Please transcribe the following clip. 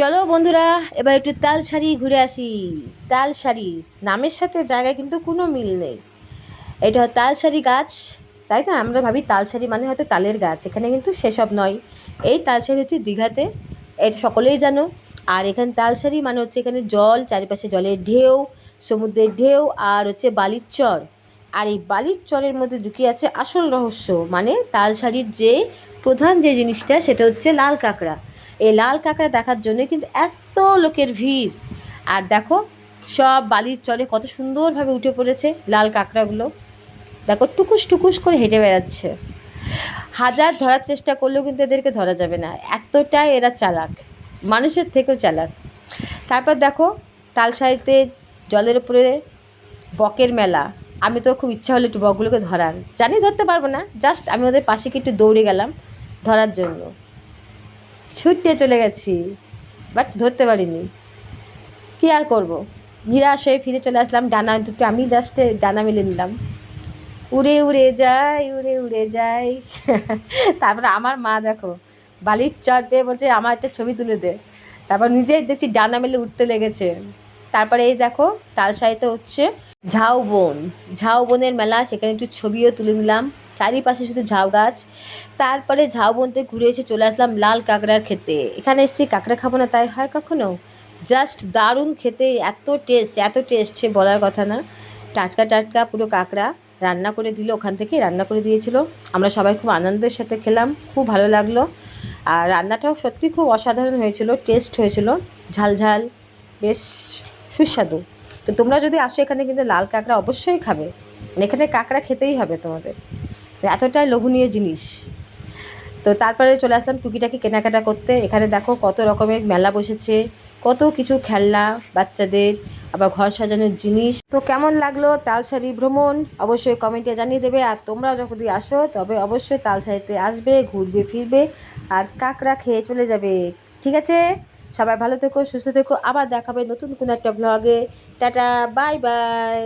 চলো বন্ধুরা, এবার একটু তাল শাড়ি ঘুরে আসি। তাল শাড়ি নামের সাথে জায়গায় কিন্তু কোনো মিল নেই। এটা হয় তাল শাড়ি গাছ, তাই না? আমরা ভাবি তাল শাড়ি মানে হয়তো তালের গাছ, এখানে কিন্তু সেসব নয়। এই তাল শাড়ি হচ্ছে দীঘাতে, এটা সকলেই জানো। আর এখানে তাল শাড়ি মানে হচ্ছে এখানে জল, চারিপাশে জলের ঢেউ, সমুদ্রের ঢেউ, আর হচ্ছে বালির চর। আর এই বালির চরের মধ্যে ঢুকিয়ে আছে আসল রহস্য মানে তাল শাড়ির যে প্রধান যে জিনিসটা, সেটা হচ্ছে লাল কাঁকড়া। এই লাল কাঁকড়া দেখার জন্য কিন্তু এত লোকের ভিড়। আর দেখো, সব বালির চলে কত সুন্দরভাবে উঠে পড়েছে লাল কাঁকড়াগুলো। দেখো, টুকুস টুকুস করে হেঁটে বেড়াচ্ছে। হাজার ধরার চেষ্টা করলেও কিন্তু এদেরকে ধরা যাবে না। এতটাই এরা চালাক। মানুষের থেকেও চালাক। তারপর দেখো তালসারিতে জলের উপরে বকের মেলা। আমি তো খুব ইচ্ছা হলো একটু বকগুলোকে ধরার। জানি ধরতে পারব না। জাস্ট আমি ওদের পাশে কি একটু দৌড়ে গেলাম ধরার জন্য। ছুটতে চলে গেছি বাট ধরতে পারিনি। কী আর করব? নিরাশ হয়ে ফিরে চলে আসলাম, ডানা দুটো আমি জাস্ট ডানা মেলে নিলাম। উড়ে উড়ে যাই, উড়ে উড়ে যাই। তারপরে আমার মা দেখো, বালির চর পেয়ে বলছে, আমার একটা ছবি তুলে দে। তারপর নিজেই দেখছি ডানা মেলে উঠতে লেগেছে। তারপরে এই দেখো তালসাইতে হচ্ছে ঝাউবন। ঝাউবনের মেলা, সেখানে একটু ছবিও তুলে নিলাম। চারিপাশে শুধু ঝাউ গাছ। তারপরে ঝাউবন থেকে ঘুরে এসে চলে আসলাম লাল কাঁকড়ার খেতে এখানে এসেছি, কাঁকড়া খাব না তাই হয় কখনো? জাস্ট দারুণ খেতে, এত টেস্ট এত টেস্ট সে বলার কথা না। টাটকা টাটকা পুরো কাঁকড়া রান্না করে দিল, ওখান থেকে রান্না করে দিয়েছিল। আমরা সবাই খুব আনন্দের সাথে খেলাম, খুব ভালো লাগল। আর রান্নাটাও সত্যি খুব অসাধারণ হয়েছিল টেস্ট হয়েছিল, ঝাল ঝাল, বেশ সুস্বাদু। তো তোমরা যদি আসো এখানে কিন্তু লাল কাঁকড়া অবশ্যই খাবে। মানে এখানে কাঁকড়া খেতেই হবে তোমাদের। এতটাই লোভনীয় জিনিস। তো তারপরে চলে আসলাম টুকিটাকি কেনাকাটা করতে। এখানে দেখো কত রকমের মেলা বসেছে, কত কিছু খেলনা, বাচ্চাদের, আবার ঘর সাজানোর জিনিস। তো কেমন লাগল তালসারি ভ্রমণ? অবশ্যই কমেন্টে জানিয়ে দেবে। আর তোমরা যখন আসো, তবে অবশ্যই তালসারিতে আসবে, ঘুরবে, ফিরবে, আর কাকরা খেয়ে চলে যাবে। ঠিক আছে? সবাই ভালো থেকো, সুস্থ থেকো। আবার দেখাবে নতুন কোনো একটা ব্লগে টাটা বাই বাই